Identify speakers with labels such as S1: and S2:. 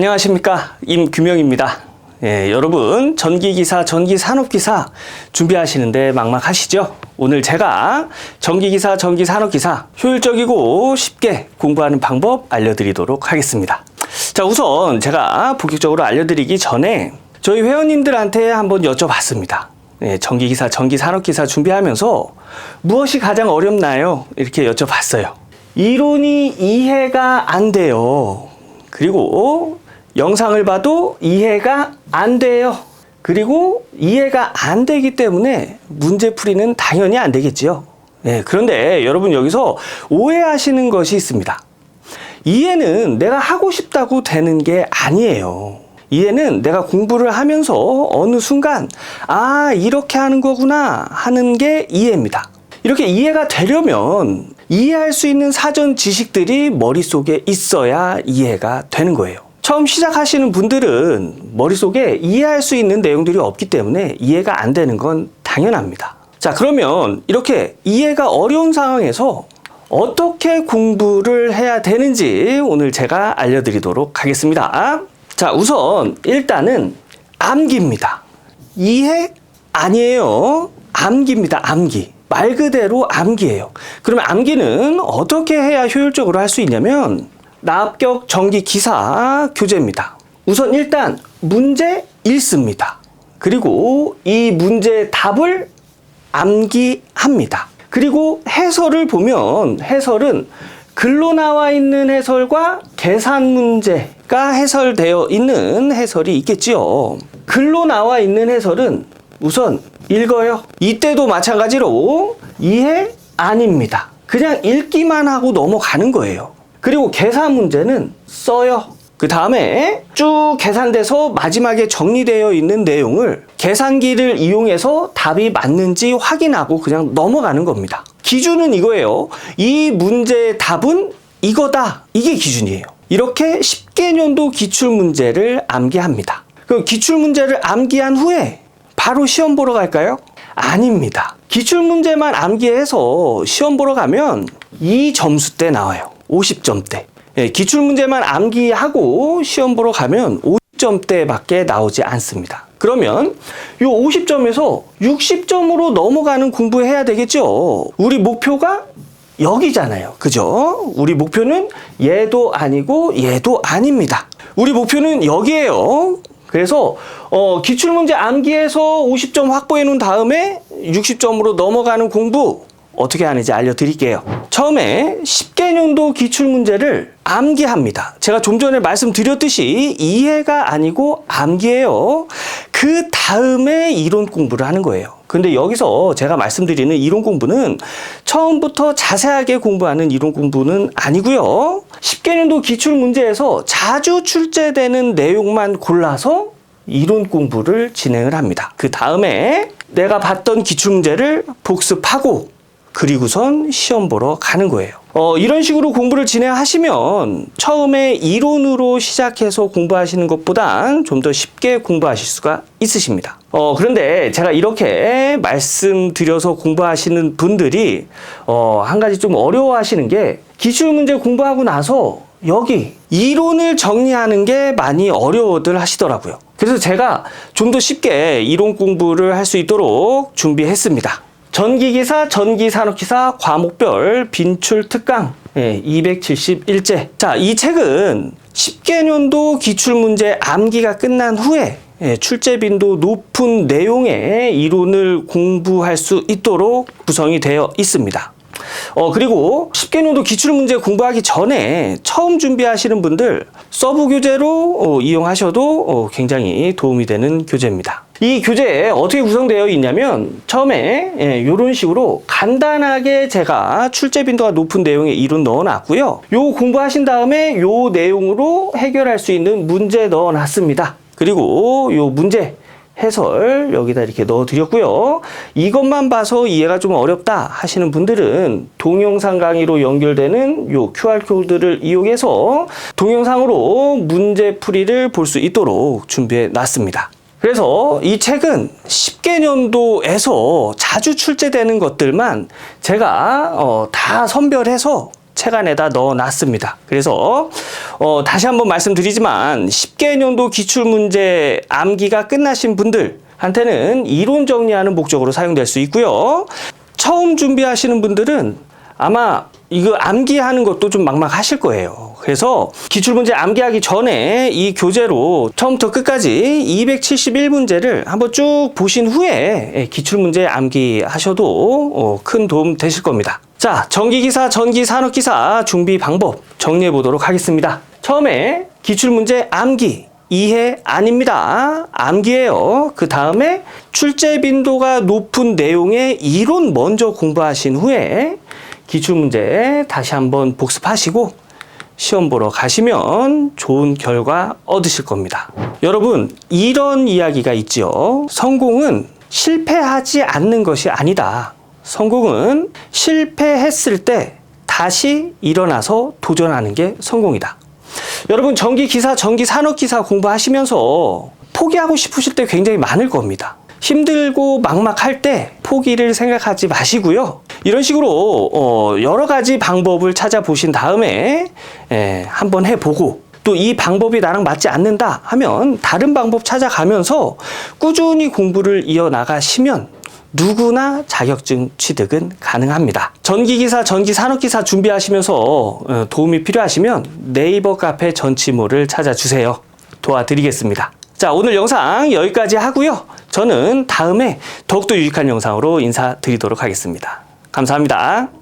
S1: 안녕하십니까 임규명입니다. 예, 여러분 전기기사, 전기산업기사 준비하시는데 막막하시죠? 오늘 제가 전기기사, 전기산업기사 효율적이고 쉽게 공부하는 방법 알려드리도록 하겠습니다. 자 우선 제가 본격적으로 알려드리기 전에 저희 회원님들한테 한번 여쭤봤습니다. 예, 전기기사, 전기산업기사 준비하면서 무엇이 가장 어렵나요? 이렇게 여쭤봤어요. 이론이 이해가 안 돼요. 그리고 영상을 봐도 이해가 안 돼요. 그리고 이해가 안 되기 때문에 문제 풀이는 당연히 안 되겠지요. 네, 그런데 여러분 여기서 오해하시는 것이 있습니다. 이해는 내가 하고 싶다고 되는 게 아니에요. 이해는 내가 공부를 하면서 어느 순간, 아, 이렇게 하는 거구나 하는 게 이해입니다. 이렇게 이해가 되려면 이해할 수 있는 사전 지식들이 머릿속에 있어야 이해가 되는 거예요. 처음 시작하시는 분들은 머릿속에 이해할 수 있는 내용들이 없기 때문에 이해가 안 되는 건 당연합니다. 자, 그러면 이렇게 이해가 어려운 상황에서 어떻게 공부를 해야 되는지 오늘 제가 알려드리도록 하겠습니다. 자, 우선 일단은 암기입니다. 이해 아니에요. 암기입니다. 암기. 말 그대로 암기예요. 그러면 암기는 어떻게 해야 효율적으로 할 수 있냐면 납격 전기 기사 교재입니다. 우선 일단 문제 읽습니다. 그리고 이 문제 답을 암기합니다. 그리고 해설을 보면 해설은 글로 나와 있는 해설과 계산 문제가 해설되어 있는 해설이 있겠지요. 글로 나와 있는 해설은 우선 읽어요. 이때도 마찬가지로 이해 아닙니다. 그냥 읽기만 하고 넘어가는 거예요. 그리고 계산 문제는 써요. 그 다음에 쭉 계산돼서 마지막에 정리되어 있는 내용을 계산기를 이용해서 답이 맞는지 확인하고 그냥 넘어가는 겁니다. 기준은 이거예요. 이 문제의 답은 이거다. 이게 기준이에요. 이렇게 10개년도 기출문제를 암기합니다. 그 기출문제를 암기한 후에 바로 시험 보러 갈까요? 아닙니다. 기출문제만 암기해서 시험 보러 가면 이 점수대 나와요. 50점대. 예, 기출문제만 암기하고 시험 보러 가면 50점대밖에 나오지 않습니다. 그러면 이 50점에서 60점으로 넘어가는 공부해야 되겠죠. 우리 목표가 여기잖아요. 그죠? 우리 목표는 얘도 아니고 얘도 아닙니다. 우리 목표는 여기에요. 그래서 어, 기출문제 암기해서 50점 확보해 놓은 다음에 60점으로 넘어가는 공부 어떻게 하는지 알려드릴게요. 처음에 10개년도 기출문제를 암기합니다. 제가 좀 전에 말씀드렸듯이 이해가 아니고 암기예요. 그 다음에 이론 공부를 하는 거예요. 근데 여기서 제가 말씀드리는 이론 공부는 처음부터 자세하게 공부하는 이론 공부는 아니고요. 10개년도 기출 문제에서 자주 출제되는 내용만 골라서 이론 공부를 진행을 합니다. 그 다음에 내가 봤던 기출 문제를 복습하고 그리고선 시험 보러 가는 거예요. 어, 이런 식으로 공부를 진행하시면 처음에 이론으로 시작해서 공부하시는 것보단 좀 더 쉽게 공부하실 수가 있으십니다. 어, 그런데 제가 이렇게 말씀드려서 공부하시는 분들이 어, 한 가지 좀 어려워하시는 게 기출문제 공부하고 나서 여기 이론을 정리하는 게 많이 어려워들 하시더라고요. 그래서 제가 좀 더 쉽게 이론 공부를 할 수 있도록 준비했습니다. 전기기사, 전기산업기사 과목별 빈출 특강 예, 271제. 자, 이 책은 10개년도 기출문제 암기가 끝난 후에 예, 출제 빈도 높은 내용의 이론을 공부할 수 있도록 구성이 되어 있습니다. 어, 그리고 10개년도 기출문제 공부하기 전에 처음 준비하시는 분들 서브 교재로 어, 이용하셔도 어, 굉장히 도움이 되는 교재입니다. 이 교재에 어떻게 구성되어 있냐면 처음에 예, 이런 식으로 간단하게 제가 출제 빈도가 높은 내용의 이론 넣어놨고요. 요 공부하신 다음에 요 내용으로 해결할 수 있는 문제 넣어놨습니다. 그리고 요 문제 해설 여기다 이렇게 넣어 드렸고요. 이것만 봐서 이해가 좀 어렵다 하시는 분들은 동영상 강의로 연결되는 요 QR 코드를 이용해서 동영상으로 문제 풀이를 볼 수 있도록 준비해 놨습니다. 그래서 이 책은 10개년도에서 자주 출제되는 것들만 제가 어, 다 선별해서 책 안에다 넣어놨습니다. 그래서 어, 다시 한번 말씀드리지만 10개년도 기출문제 암기가 끝나신 분들한테는 이론 정리하는 목적으로 사용될 수 있고요. 처음 준비하시는 분들은 아마 이거 암기하는 것도 좀 막막하실 거예요. 그래서 기출문제 암기하기 전에 이 교재로 처음부터 끝까지 271문제를 한번 쭉 보신 후에 예, 기출문제 암기하셔도 어, 큰 도움 되실 겁니다. 자, 전기기사, 전기산업기사 준비 방법 정리해 보도록 하겠습니다. 처음에 기출문제 암기 이해 아닙니다. 암기예요. 그 다음에 출제 빈도가 높은 내용의 이론 먼저 공부하신 후에 기출문제 다시 한번 복습하시고 시험 보러 가시면 좋은 결과 얻으실 겁니다. 여러분, 이런 이야기가 있지요. 성공은 실패하지 않는 것이 아니다. 성공은 실패했을 때 다시 일어나서 도전하는 게 성공이다. 여러분 전기 기사, 전기 산업 기사 공부하시면서 포기하고 싶으실 때 굉장히 많을 겁니다. 힘들고 막막할 때 포기를 생각하지 마시고요. 이런 식으로 어, 여러 가지 방법을 찾아보신 다음에 예, 한번 해보고 또 이 방법이 나랑 맞지 않는다 하면 다른 방법 찾아가면서 꾸준히 공부를 이어나가시면 누구나 자격증 취득은 가능합니다. 전기기사, 전기산업기사 준비하시면서 어, 도움이 필요하시면 네이버 카페 전치모를 찾아주세요. 도와드리겠습니다. 자, 오늘 영상 여기까지 하고요. 저는 다음에 더욱더 유익한 영상으로 인사드리도록 하겠습니다. 감사합니다.